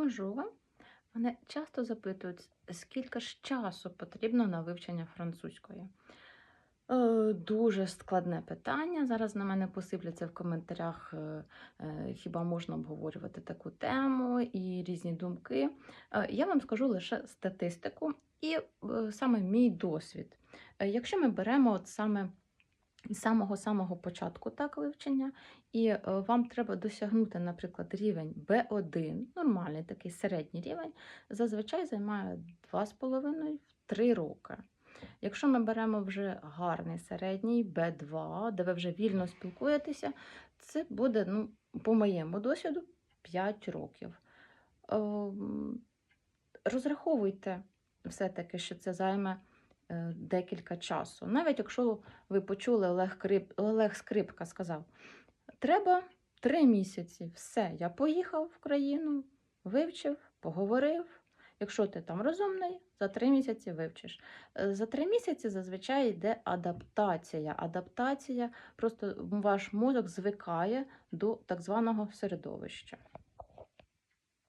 Bonjour. Мене часто запитують, скільки ж часу потрібно на вивчення французької. Е, Дуже складне питання. Зараз на мене посипляться в коментарях, е, е, хіба можна обговорювати таку тему і різні думки. Я вам скажу лише статистику і саме мій досвід. Якщо ми беремо от саме з самого-самого початку так вивчення, і е, вам треба досягнути, наприклад, рівень B1, нормальний такий середній рівень, зазвичай займає 2,5-3 роки. Якщо ми беремо вже гарний середній B2, де ви вже вільно спілкуєтеся, це буде, ну, по моєму досвіду, 5 років. Ем, Розраховуйте все-таки, що це займе декілька часу. Навіть якщо ви почули Олег, Крип... Олег Скрипка сказав, треба три місяці. Все, я поїхав в країну, вивчив, поговорив. Якщо ти там розумний, за три місяці вивчиш. Е, За три місяці зазвичай йде адаптація. Адаптація просто ваш мозок звикає до так званого середовища.